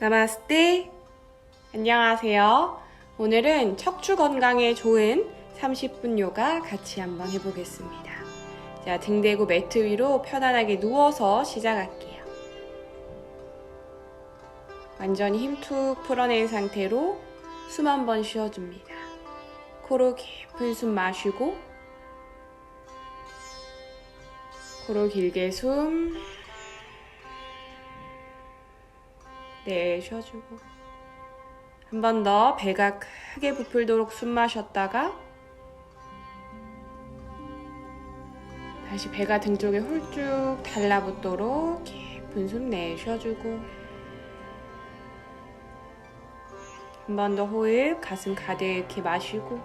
나마스테. 안녕하세요. 오늘은 척추 건강에 좋은 30분 요가 같이 한번 해보겠습니다. 자, 등 대고 매트 위로 편안하게 누워서 시작할게요. 완전히 힘 툭 풀어낸 상태로 숨 한 번 쉬어줍니다. 코로 깊은 숨 마시고, 코로 길게 숨, 네, 쉬어주고. 한 번 더 배가 크게 부풀도록 숨 마셨다가 다시 배가 등 쪽에 홀쭉 달라붙도록 깊은 숨 내쉬어주고 한번더 호흡 가슴 가득히 마시고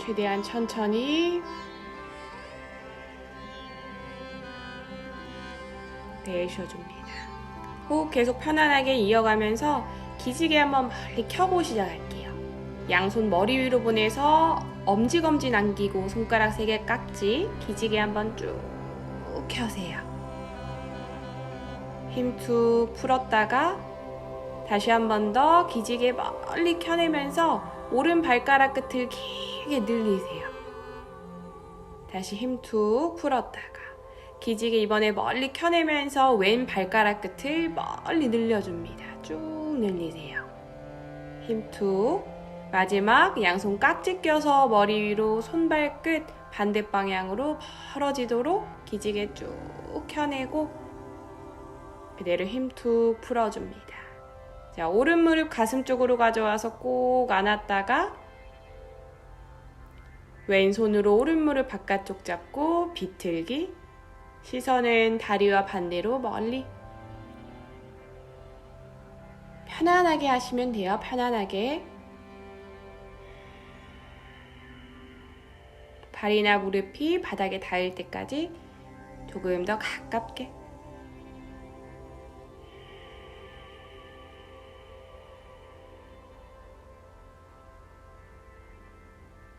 최대한 천천히 내쉬어줍니다. 호흡 계속 편안하게 이어가면서 기지개 한번 멀리 켜고 시작할게요. 양손 머리 위로 보내서 엄지검지 남기고 손가락 3개 깍지 기지개 한번 쭉 켜세요. 힘 툭 풀었다가 다시 한번 더 기지개 멀리 켜내면서 오른 발가락 끝을 길게 늘리세요. 다시 힘 툭 풀었다가 기지개 이번에 멀리 켜내면서 왼 발가락 끝을 멀리 늘려줍니다. 쭉 늘리세요. 힘 툭. 마지막 양손 깍지 껴서 머리 위로 손발 끝 반대 방향으로 벌어지도록 기지개 쭉 켜내고 그대로 힘툭 풀어줍니다. 자, 오른 무릎 가슴 쪽으로 가져와서 꼭 안았다가 왼손으로 오른 무릎 바깥쪽 잡고 비틀기 시선은 다리와 반대로 멀리 편안하게 하시면 돼요. 편안하게 발이나 무릎이 바닥에 닿을 때까지 조금 더 가깝게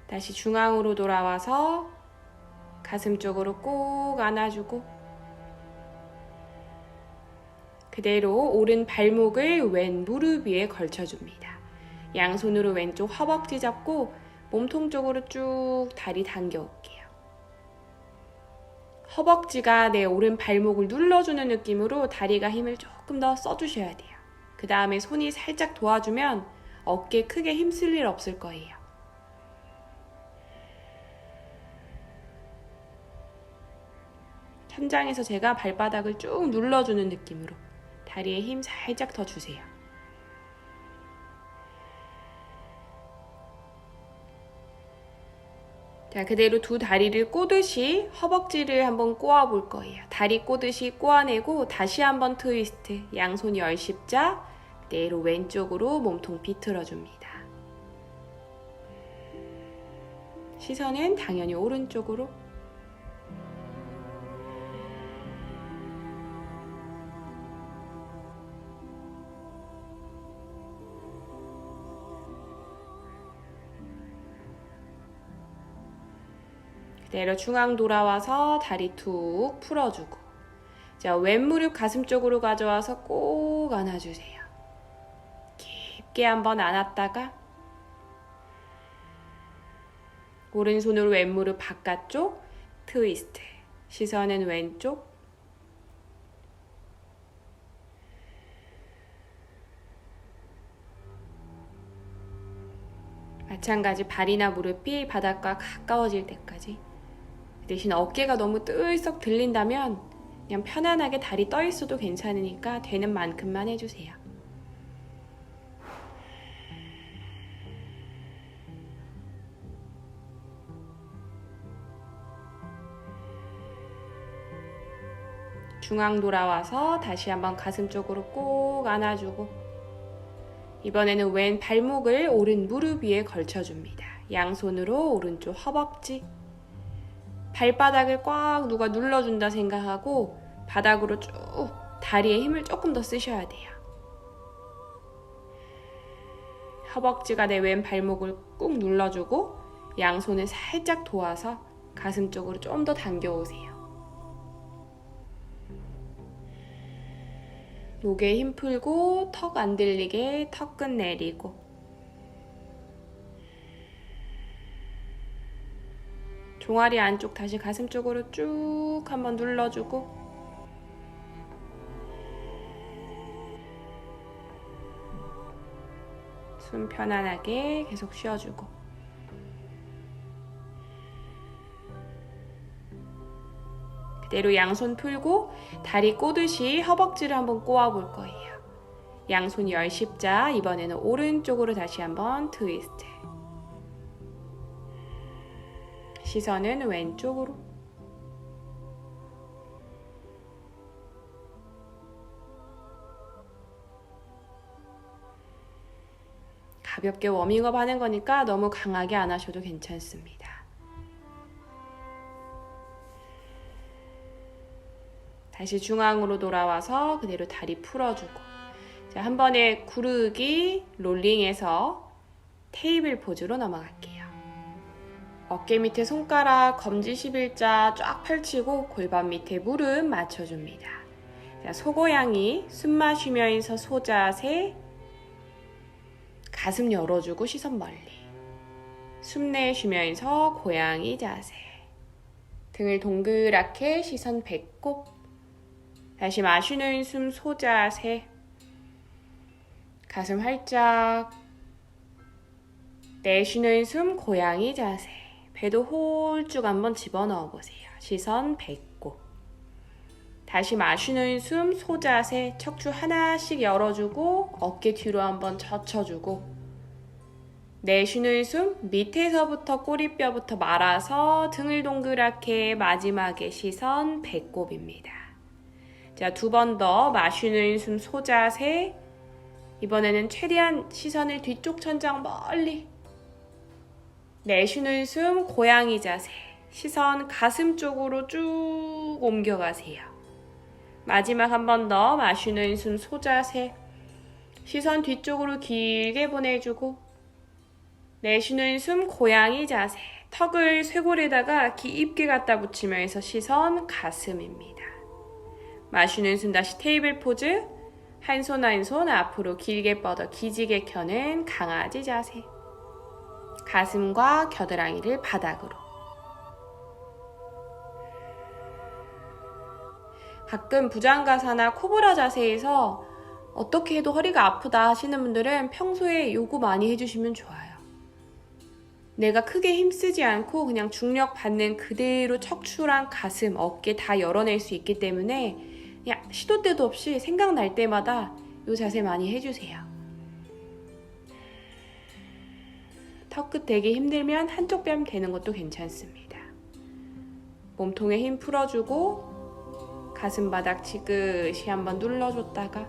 다시 중앙으로 돌아와서 가슴 쪽으로 꼭 안아주고 그대로 오른 발목을 왼 무릎 위에 걸쳐줍니다. 양손으로 왼쪽 허벅지 잡고 몸통 쪽으로 쭉 다리 당겨 올게요. 허벅지가 내 오른 발목을 눌러주는 느낌으로 다리가 힘을 조금 더 써주셔야 돼요. 그 다음에 손이 살짝 도와주면 어깨 크게 힘쓸 일 없을 거예요. 천장에서 제가 발바닥을 쭉 눌러주는 느낌으로 다리에 힘 살짝 더 주세요. 자, 그대로 두 다리를 꼬듯이 허벅지를 한번 꼬아 볼 거예요. 다리 꼬듯이 꼬아내고 다시 한번 트위스트. 양손 열십자. 그대로 왼쪽으로 몸통 비틀어 줍니다. 시선은 당연히 오른쪽으로. 그대로 중앙 돌아와서 다리 툭 풀어주고 자 왼 무릎 가슴 쪽으로 가져와서 꼭 안아주세요. 깊게 한번 안았다가 오른손으로 왼 무릎 바깥쪽 트위스트 시선은 왼쪽 마찬가지 발이나 무릎이 바닥과 가까워질 때까지 대신 어깨가 너무 뜰썩 들린다면 그냥 편안하게 다리 떠 있어도 괜찮으니까 되는 만큼만 해주세요. 중앙 돌아와서 다시 한번 가슴 쪽으로 꼭 안아주고 이번에는 왼 발목을 오른 무릎 위에 걸쳐줍니다. 양손으로 오른쪽 허벅지 발바닥을 꽉 누가 눌러준다 생각하고 바닥으로 쭉 다리에 힘을 조금 더 쓰셔야 돼요. 허벅지가 내 왼 발목을 꾹 눌러주고 양손을 살짝 도와서 가슴 쪽으로 좀 더 당겨오세요. 목에 힘 풀고 턱 안 들리게 턱끝 내리고 종아리 안쪽 다시 가슴 쪽으로 쭉 한번 눌러주고. 숨 편안하게 계속 쉬어주고. 그대로 양손 풀고 다리 꼬듯이 허벅지를 한번 꼬아 볼 거예요. 양손 열십자 이번에는 오른쪽으로 다시 한번 트위스트 시선은 왼쪽으로 가볍게 워밍업 하는 거니까 너무 강하게 안 하셔도 괜찮습니다. 다시 중앙으로 돌아와서 그대로 다리 풀어주고 자, 한 번에 구르기 롤링해서 테이블 포즈로 넘어갈게요. 어깨 밑에 손가락 검지 11자 쫙 펼치고 골반 밑에 무릎 맞춰줍니다. 자, 소고양이 숨 마시면서 소자세 가슴 열어주고 시선 멀리. 숨 내쉬면서 고양이 자세. 등을 동그랗게 시선 배꼽. 다시 마시는 숨 소자세. 가슴 활짝. 내쉬는 숨 고양이 자세 배도 홀쭉 한번 집어넣어 보세요. 시선 배꼽 다시 마시는 숨 소자세 척추 하나씩 열어주고 어깨 뒤로 한번 젖혀주고. 내쉬는 숨 밑에서부터 꼬리뼈부터 말아서 등을 동그랗게 마지막에 시선 배꼽입니다. 자, 두 번 더 마시는 숨 소자세. 이번에는 최대한 시선을 뒤쪽 천장 멀리 내쉬는 숨 고양이 자세 시선 가슴 쪽으로 쭉 옮겨가세요. 마지막 한 번 더 마시는 숨 소자세 시선 뒤쪽으로 길게 보내주고 내쉬는 숨 고양이 자세 턱을 쇄골에다가 깊게 갖다 붙이면서 시선 가슴입니다. 마시는 숨 다시 테이블 포즈 한 손 한 손 앞으로 길게 뻗어 기지개 켜는 강아지 자세 가슴과 겨드랑이를 바닥으로 가끔 부장가사나 코브라 자세에서 어떻게 해도 허리가 아프다 하시는 분들은 평소에 요거 많이 해주시면 좋아요. 내가 크게 힘쓰지 않고 그냥 중력 받는 그대로 척추랑 가슴, 어깨 다 열어낼 수 있기 때문에 그냥 시도 때도 없이 생각날 때마다 요 자세 많이 해주세요. 턱끝 되기 힘들면 한쪽 뺨 대는 것도 괜찮습니다. 몸통에 힘 풀어주고 가슴 바닥 지그시 한번 눌러줬다가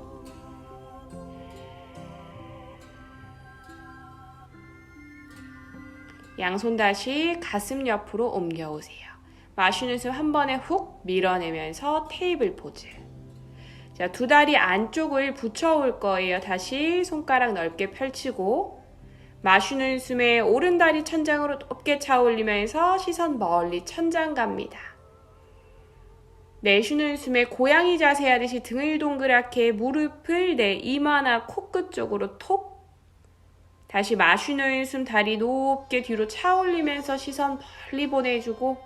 양손 다시 가슴 옆으로 옮겨오세요. 마시는 숨 한 번에 훅 밀어내면서 테이블 포즈. 자, 두 다리 안쪽을 붙여올 거예요. 다시 손가락 넓게 펼치고 마시는 숨에 오른 다리 천장으로 높게 차올리면서 시선 멀리 천장 갑니다. 내쉬는 숨에 고양이 자세 하듯이 등을 동그랗게 무릎을 내 이마나 코끝 쪽으로 톡 다시 마시는 숨 다리 높게 뒤로 차올리면서 시선 멀리 보내주고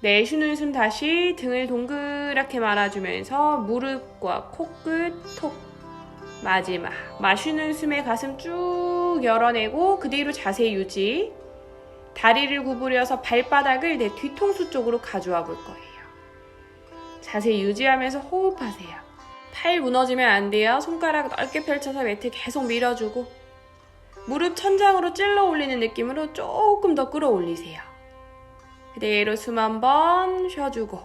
내쉬는 숨 다시 등을 동그랗게 말아주면서 무릎과 코끝 톡 마지막 마시는 숨에 가슴 쭉 열어내고 그 뒤로 자세 유지 다리를 구부려서 발바닥을 내 뒤통수 쪽으로 가져와 볼 거예요. 자세 유지하면서 호흡하세요. 팔 무너지면 안 돼요. 손가락 넓게 펼쳐서 매트 계속 밀어주고 무릎 천장으로 찔러 올리는 느낌으로 조금 더 끌어올리세요. 그대로 숨 한 번 쉬어주고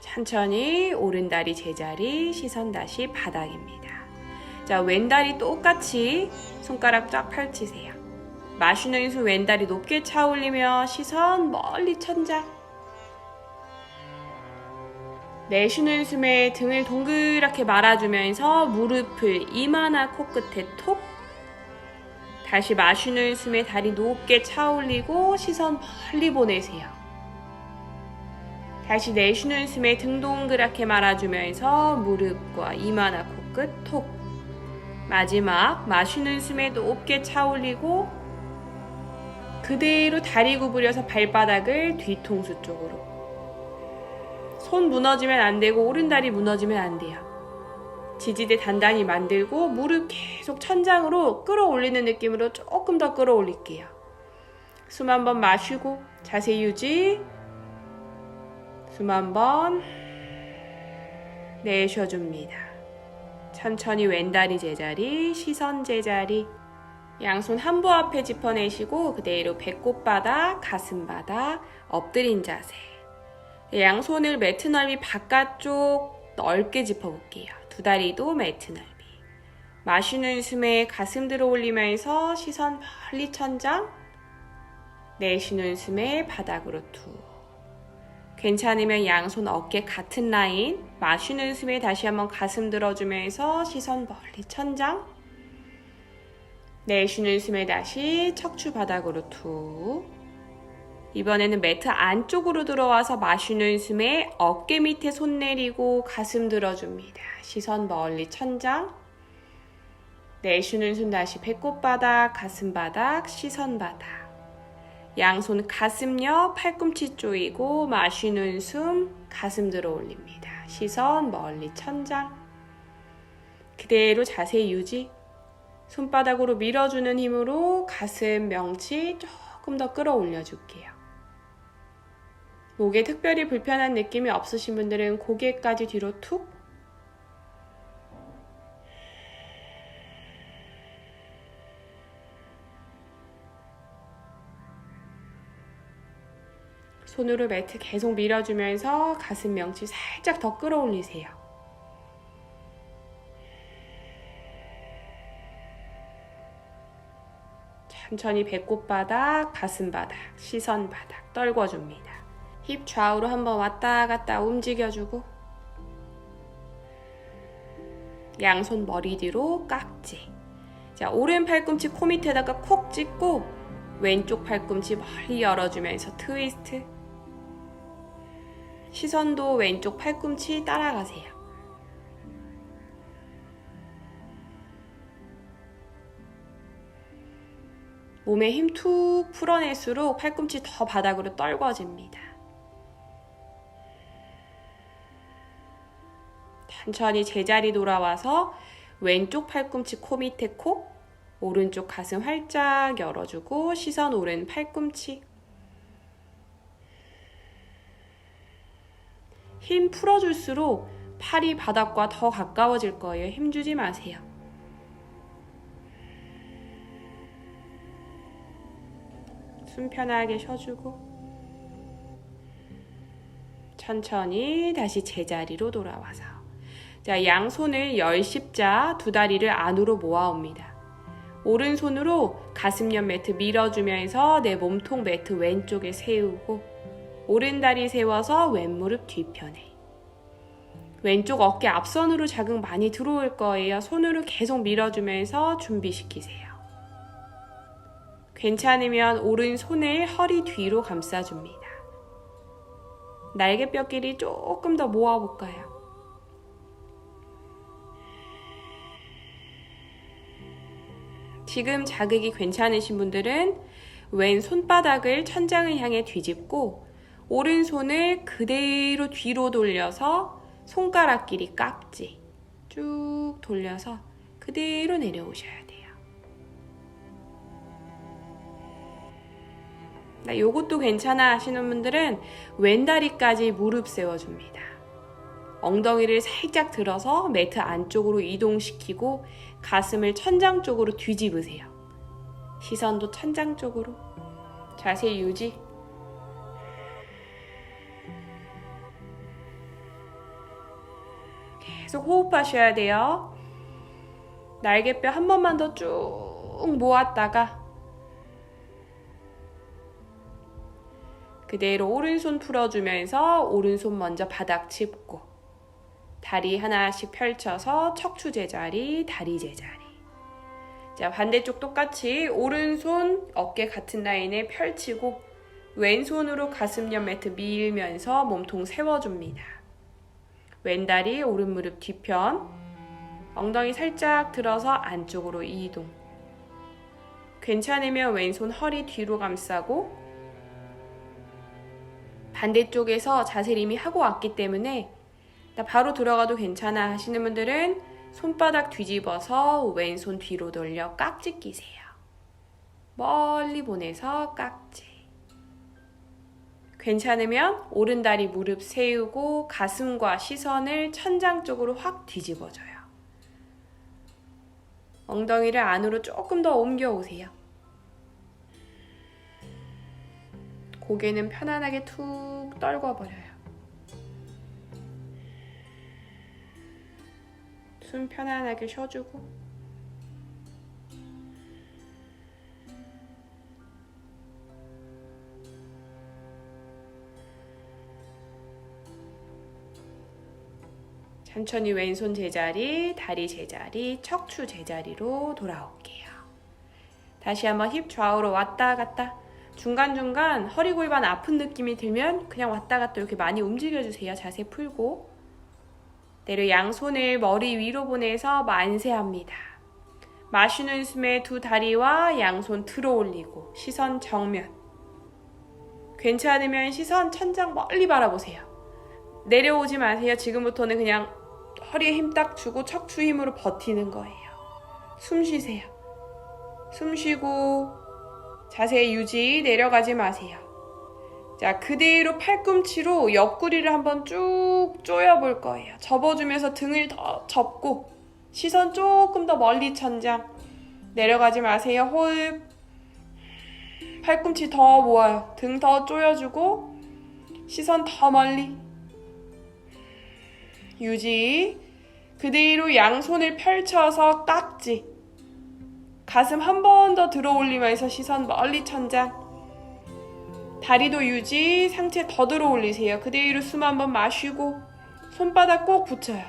천천히 오른 다리 제자리 시선 다시 바닥입니다. 자 왼다리 똑같이 손가락 쫙 펼치세요. 마시는 숨 왼다리 높게 차올리며 시선 멀리 천장 내쉬는 숨에 등을 동그랗게 말아주면서 무릎을 이마나 코끝에 톡 다시 마시는 숨에 다리 높게 차올리고 시선 멀리 보내세요. 다시 내쉬는 숨에 등 동그랗게 말아주면서 무릎과 이마나 코끝 톡. 마지막 마시는 숨에 높게 차올리고 그대로 다리 구부려서 발바닥을 뒤통수 쪽으로. 손 무너지면 안 되고 오른다리 무너지면 안 돼요. 지지대 단단히 만들고 무릎 계속 천장으로 끌어올리는 느낌으로 조금 더 끌어올릴게요. 숨 한번 마시고 자세 유지. 숨 한번 내쉬어줍니다. 천천히 왼다리 제자리, 시선 제자리. 양손 한부 앞에 짚어내시고 그대로 배꼽 바닥, 가슴 바닥, 엎드린 자세. 양손을 매트 넓이 바깥쪽 넓게 짚어볼게요. 두 다리도 매트 넓이. 마시는 숨에 가슴 들어 올리면서 시선 멀리 천장. 내쉬는 숨에 바닥으로 툭. 괜찮으면 양손 어깨 같은 라인. 마시는 숨에 다시 한번 가슴 들어주면서 시선 멀리 천장. 내쉬는 숨에 다시 척추 바닥으로 툭. 이번에는 매트 안쪽으로 들어와서 마시는 숨에 어깨 밑에 손 내리고 가슴 들어줍니다. 시선 멀리 천장. 내쉬는 숨 다시 배꼽 바닥, 가슴 바닥, 시선 바닥. 양손 가슴 옆 팔꿈치 조이고 마시는 숨 가슴 들어 올립니다. 시선 멀리 천장. 그대로 자세 유지. 손바닥으로 밀어주는 힘으로 가슴 명치 조금 더 끌어올려 줄게요. 목에 특별히 불편한 느낌이 없으신 분들은 고개까지 뒤로 툭 손으로 매트 계속 밀어주면서 가슴 명치 살짝 더 끌어올리세요. 천천히 배꼽바닥, 가슴바닥, 시선바닥 떨궈줍니다. 힙 좌우로 한번 왔다 갔다 움직여주고 양손 머리 뒤로 깍지 자 오른 팔꿈치 코 밑에다가 콕 찍고 왼쪽 팔꿈치 멀리 열어주면서 트위스트 시선도 왼쪽 팔꿈치 따라가세요. 몸에 힘 툭 풀어낼수록 팔꿈치 더 바닥으로 떨궈집니다. 천천히 제자리 돌아와서 왼쪽 팔꿈치 코 밑에 코, 오른쪽 가슴 활짝 열어주고 시선 오른 팔꿈치. 힘 풀어줄수록 팔이 바닥과 더 가까워질 거예요. 힘 주지 마세요. 숨 편하게 쉬어주고 천천히 다시 제자리로 돌아와서 자 양손을 열십자 두 다리를 안으로 모아옵니다. 오른손으로 가슴 옆 매트 밀어주면서 내 몸통 매트 왼쪽에 세우고 오른 다리 세워서 왼무릎 뒤편에 왼쪽 어깨 앞선으로 자극 많이 들어올 거예요. 손으로 계속 밀어주면서 준비시키세요. 괜찮으면 오른손을 허리 뒤로 감싸줍니다. 날개뼈 길이 조금 더 모아볼까요? 지금 자극이 괜찮으신 분들은 왼 손바닥을 천장을 향해 뒤집고 오른손을 그대로 뒤로 돌려서 손가락 길이 깍지 쭉 돌려서 그대로 내려오셔야 돼요. 나 요것도 괜찮아 하시는 분들은 왼다리까지 무릎 세워줍니다. 엉덩이를 살짝 들어서 매트 안쪽으로 이동시키고 가슴을 천장 쪽으로 뒤집으세요. 시선도 천장 쪽으로. 자세 유지. 계속 호흡하셔야 돼요. 날개뼈 한 번만 더 쭉 모았다가 그대로 오른손 풀어주면서 오른손 먼저 바닥 짚고 다리 하나씩 펼쳐서 척추 제자리, 다리 제자리. 자, 반대쪽 똑같이 오른손 어깨 같은 라인에 펼치고 왼손으로 가슴 옆 매트 밀면서 몸통 세워줍니다. 왼다리 오른 무릎 뒤편, 엉덩이 살짝 들어서 안쪽으로 이동. 괜찮으면 왼손 허리 뒤로 감싸고 반대쪽에서 자세를 이미 하고 왔기 때문에 나 바로 들어가도 괜찮아 하시는 분들은 손바닥 뒤집어서 왼손 뒤로 돌려 깍지 끼세요. 멀리 보내서 깍지. 괜찮으면 오른다리 무릎 세우고 가슴과 시선을 천장 쪽으로 확 뒤집어줘요. 엉덩이를 안으로 조금 더 옮겨오세요. 고개는 편안하게 툭 떨궈버려요. 숨 편안하게 쉬어주고 천천히 왼손 제자리, 다리 제자리, 척추 제자리로 돌아올게요. 다시 한번 힙 좌우로 왔다 갔다. 중간중간 허리 골반 아픈 느낌이 들면 그냥 왔다 갔다 이렇게 많이 움직여주세요. 자세 풀고. 내려 양손을 머리 위로 보내서 만세합니다. 마시는 숨에 두 다리와 양손 들어 올리고 시선 정면. 괜찮으면 시선 천장 멀리 바라보세요. 내려오지 마세요. 지금부터는 그냥 허리에 힘 딱 주고 척추 힘으로 버티는 거예요. 숨 쉬세요. 숨 쉬고 자세 유지 내려가지 마세요. 자, 그대로 팔꿈치로 옆구리를 한번 쭉 조여볼 거예요. 접어주면서 등을 더 접고 시선 조금 더 멀리 천장 내려가지 마세요. 호흡 팔꿈치 더 모아요. 등 더 조여주고 시선 더 멀리 유지 그대로 양손을 펼쳐서 깍지. 가슴 한 번 더 들어 올리면서 시선 멀리 천장. 다리도 유지 상체 더 들어 올리세요. 그대로 숨 한 번 마시고 손바닥 꼭 붙여요.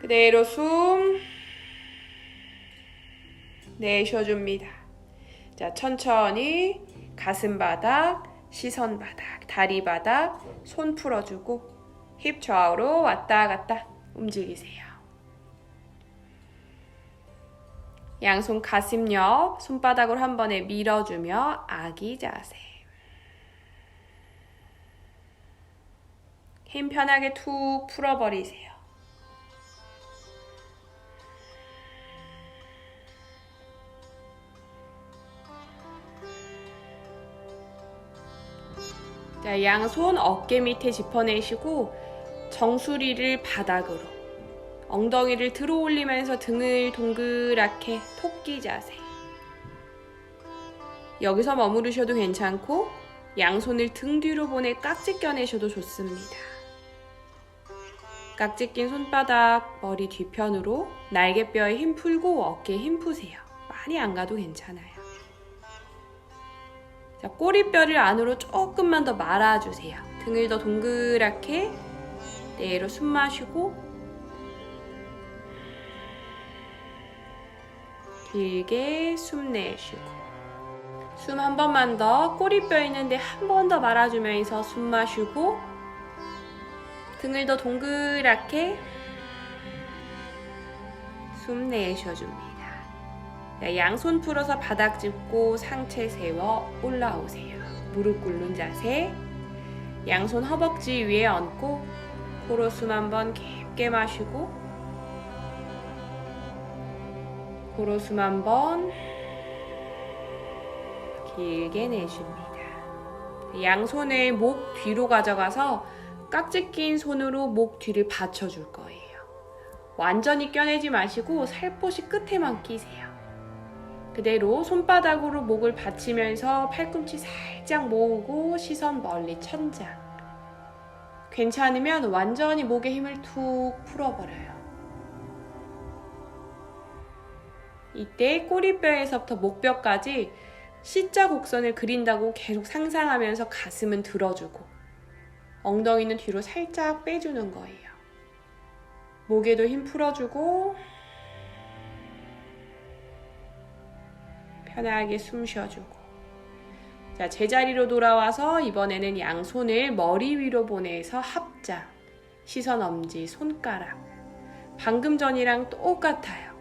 그대로 숨 내쉬어줍니다. 자 천천히 가슴 바닥 시선 바닥 다리 바닥 손 풀어주고 힙 좌우로 왔다 갔다 움직이세요. 양손 가슴 옆 손바닥으로 한 번에 밀어주며 아기 자세. 힘 편하게 툭 풀어버리세요. 자, 양손 어깨 밑에 짚어내시고 정수리를 바닥으로 엉덩이를 들어 올리면서 등을 동그랗게 토끼 자세. 여기서 머무르셔도 괜찮고 양손을 등 뒤로 보내 깍지 껴내셔도 좋습니다. 깍지 낀 손바닥 머리 뒤편으로 날개뼈에 힘 풀고 어깨에 힘 푸세요. 많이 안 가도 괜찮아요. 자, 꼬리뼈를 안으로 조금만 더 말아주세요. 등을 더 동그랗게 내로 숨 마시고 길게 숨 내쉬고 숨 한 번만 더 꼬리뼈 있는데 한 번 더 말아주면서 숨 마시고 등을 더 동그랗게 숨 내쉬어줍니다. 양손 풀어서 바닥 짚고 상체 세워 올라오세요. 무릎 꿇는 자세. 양손 허벅지 위에 얹고 코로 숨 한번 깊게 마시고 코로 숨 한번 길게 내쉽니다. 양손을 목 뒤로 가져가서 깍지 낀 손으로 목 뒤를 받쳐줄 거예요. 완전히 껴내지 마시고 살포시 끝에만 끼세요. 그대로 손바닥으로 목을 받치면서 팔꿈치 살짝 모으고 시선 멀리 천장. 괜찮으면 완전히 목에 힘을 툭 풀어버려요. 이때 꼬리뼈에서부터 목뼈까지 C자 곡선을 그린다고 계속 상상하면서 가슴은 들어주고 엉덩이는 뒤로 살짝 빼주는 거예요. 목에도 힘 풀어주고 편하게 숨 쉬어주고 자, 제자리로 돌아와서 이번에는 양손을 머리 위로 보내서 합장. 시선 엄지, 손가락. 방금 전이랑 똑같아요.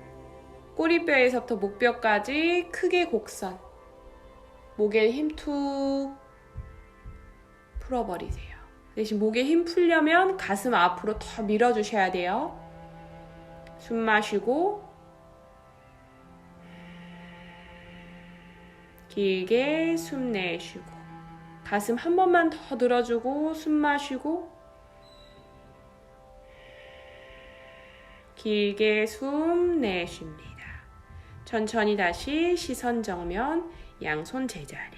꼬리뼈에서부터 목뼈까지 크게 곡선. 목에 힘 툭 풀어버리세요. 대신 목에 힘 풀려면 가슴 앞으로 더 밀어주셔야 돼요. 숨 마시고 길게 숨 내쉬고 가슴 한 번만 더 들어주고 숨 마시고 길게 숨 내쉽니다. 천천히 다시 시선 정면 양손 제자리.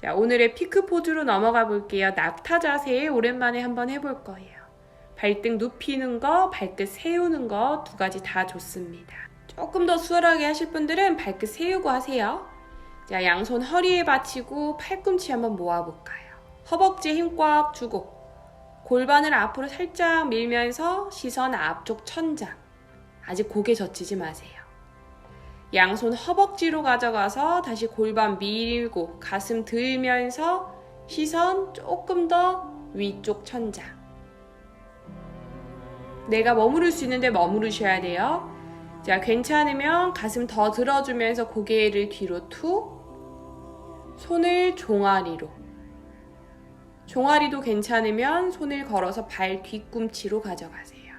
자, 오늘의 피크 포즈로 넘어가 볼게요. 낙타 자세 오랜만에 한번 해볼 거예요. 발등 눕히는 거, 발끝 세우는 거 두 가지 다 좋습니다. 조금 더 수월하게 하실 분들은 발끝 세우고 하세요. 자, 양손 허리에 받치고 팔꿈치 한번 모아볼까요? 허벅지에 힘꽉 주고 골반을 앞으로 살짝 밀면서 시선 앞쪽 천장. 아직 고개 젖히지 마세요. 양손 허벅지로 가져가서 다시 골반 밀고 가슴 들면서 시선 조금 더 위쪽 천장. 내가 머무를 수 있는데 머무르셔야 돼요. 자, 괜찮으면 가슴 더 들어주면서 고개를 뒤로 툭. 손을 종아리로. 종아리도 괜찮으면 손을 걸어서 발 뒤꿈치로 가져가세요.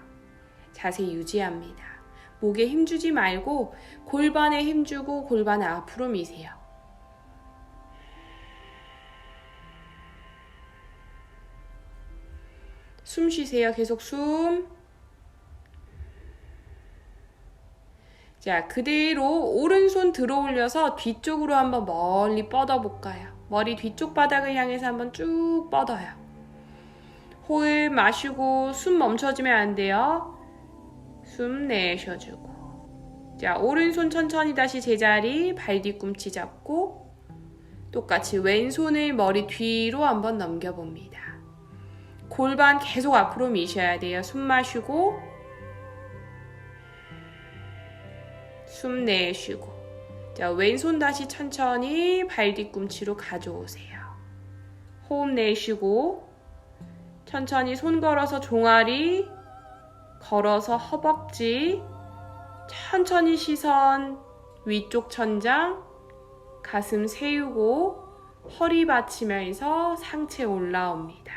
자세 유지합니다. 목에 힘주지 말고 골반에 힘주고 골반을 앞으로 미세요. 숨 쉬세요. 계속 숨. 자, 그대로 오른손 들어 올려서 뒤쪽으로 한번 멀리 뻗어 볼까요? 머리 뒤쪽 바닥을 향해서 한번 쭉 뻗어요. 호흡 마시고 숨 멈춰지면 안 돼요. 숨 내쉬어주고. 자, 오른손 천천히 다시 제자리, 발 뒤꿈치 잡고, 똑같이 왼손을 머리 뒤로 한번 넘겨봅니다. 골반 계속 앞으로 미셔야 돼요. 숨 마시고, 숨 내쉬고. 자, 왼손 다시 천천히 발 뒤꿈치로 가져오세요. 호흡 내쉬고, 천천히 손 걸어서 종아리, 걸어서 허벅지, 천천히 시선 위쪽 천장, 가슴 세우고 허리 받치면서 상체 올라옵니다.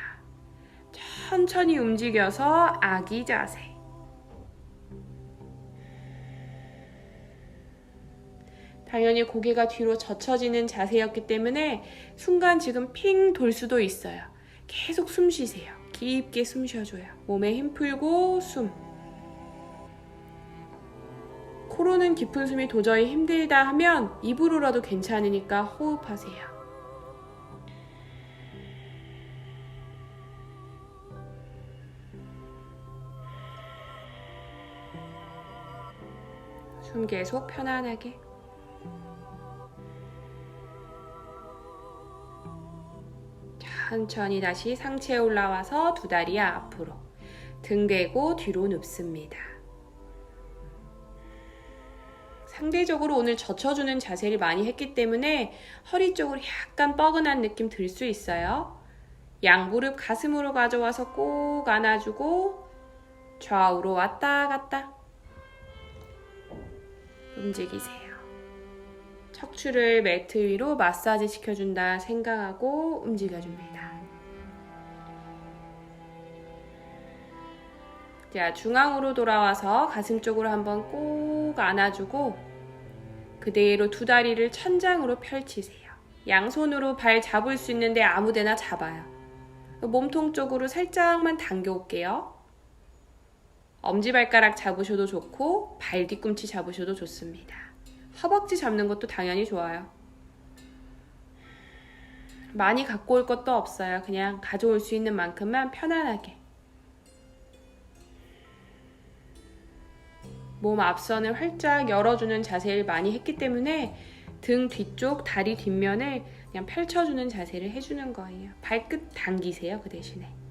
천천히 움직여서 아기 자세. 당연히 고개가 뒤로 젖혀지는 자세였기 때문에 순간 지금 핑 돌 수도 있어요. 계속 숨 쉬세요. 깊게 숨 쉬어줘요. 몸에 힘 풀고 숨. 코로는 깊은 숨이 도저히 힘들다 하면 입으로라도 괜찮으니까 호흡하세요. 숨 계속 편안하게. 천천히 다시 상체에 올라와서 두 다리 앞으로 등 대고 뒤로 눕습니다. 상대적으로 오늘 젖혀주는 자세를 많이 했기 때문에 허리 쪽으로 약간 뻐근한 느낌 들 수 있어요. 양 무릎 가슴으로 가져와서 꼭 안아주고 좌우로 왔다 갔다 움직이세요. 척추를 매트 위로 마사지 시켜준다 생각하고 움직여줍니다. 자, 중앙으로 돌아와서 가슴 쪽으로 한번 꼭 안아주고 그대로 두 다리를 천장으로 펼치세요. 양손으로 발 잡을 수 있는데 아무 데나 잡아요. 몸통 쪽으로 살짝만 당겨 올게요. 엄지발가락 잡으셔도 좋고 발 뒤꿈치 잡으셔도 좋습니다. 허벅지 잡는 것도 당연히 좋아요. 많이 갖고 올 것도 없어요. 그냥 가져올 수 있는 만큼만 편안하게. 몸 앞선을 활짝 열어주는 자세를 많이 했기 때문에 등 뒤쪽, 다리 뒷면을 그냥 펼쳐주는 자세를 해주는 거예요. 발끝 당기세요, 그 대신에.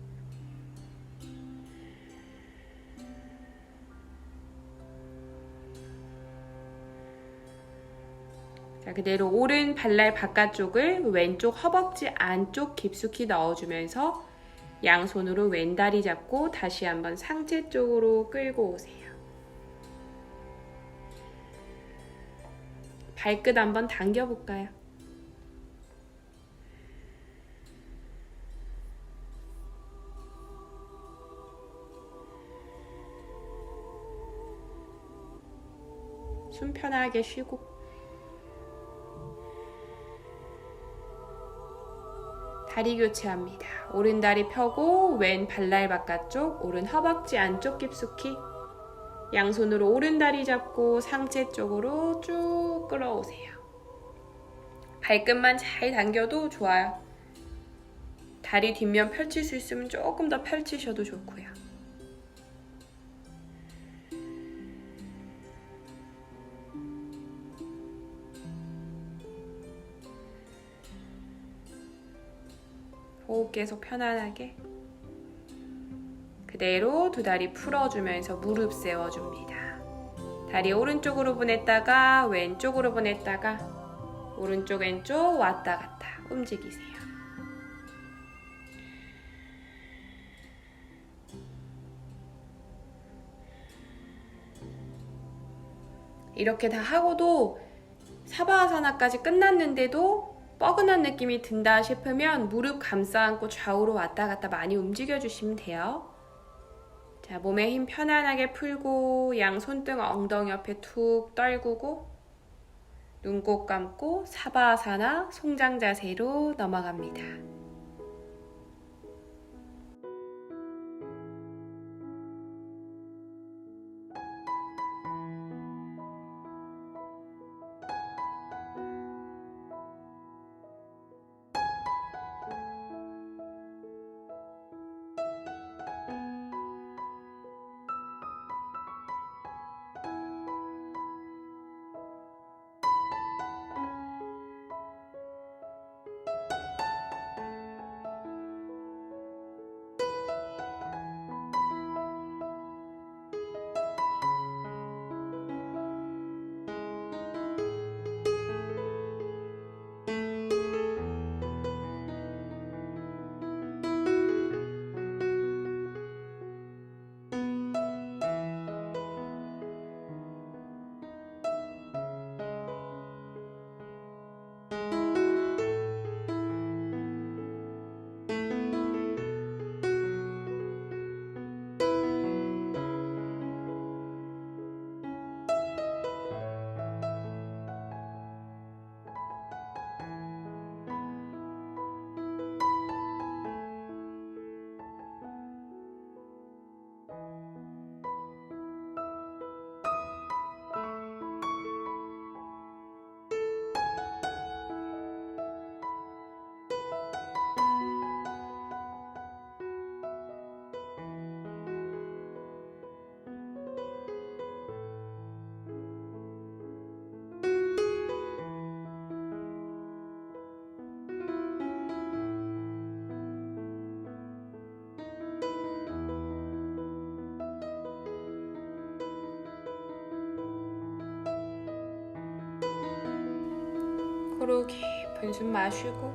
자, 그대로 오른 발날 바깥쪽을 왼쪽 허벅지 안쪽 깊숙이 넣어주면서 양손으로 왼다리 잡고 다시 한번 상체 쪽으로 끌고 오세요. 발끝 한번 당겨볼까요? 숨 편하게 쉬고 다리 교체합니다. 오른 다리 펴고 왼 발날 바깥쪽, 오른 허벅지 안쪽 깊숙이 양손으로 오른 다리 잡고 상체 쪽으로 쭉 끌어오세요. 발끝만 잘 당겨도 좋아요. 다리 뒷면 펼칠 수 있으면 조금 더 펼치셔도 좋고요. 호흡 계속 편안하게 그대로 두 다리 풀어주면서 무릎 세워줍니다. 다리 오른쪽으로 보냈다가 왼쪽으로 보냈다가 오른쪽 왼쪽 왔다 갔다 움직이세요. 이렇게 다 하고도 사바아사나까지 끝났는데도 뻐근한 느낌이 든다 싶으면 무릎 감싸 안고 좌우로 왔다 갔다 많이 움직여 주시면 돼요. 자, 몸의 힘 편안하게 풀고 양 손등 엉덩이 옆에 툭 떨구고 눈 꼭 감고 사바아사나 송장 자세로 넘어갑니다. 코로 깊은 숨 마시고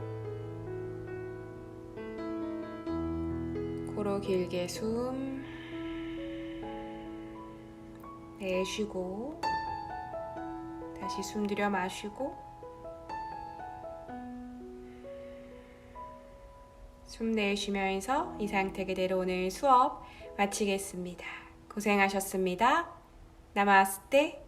코로 길게 숨 내쉬고 다시 숨 들여 마시고 숨 내쉬면서 이 상태 그대로 오늘 수업 마치겠습니다. 고생하셨습니다. 나마스테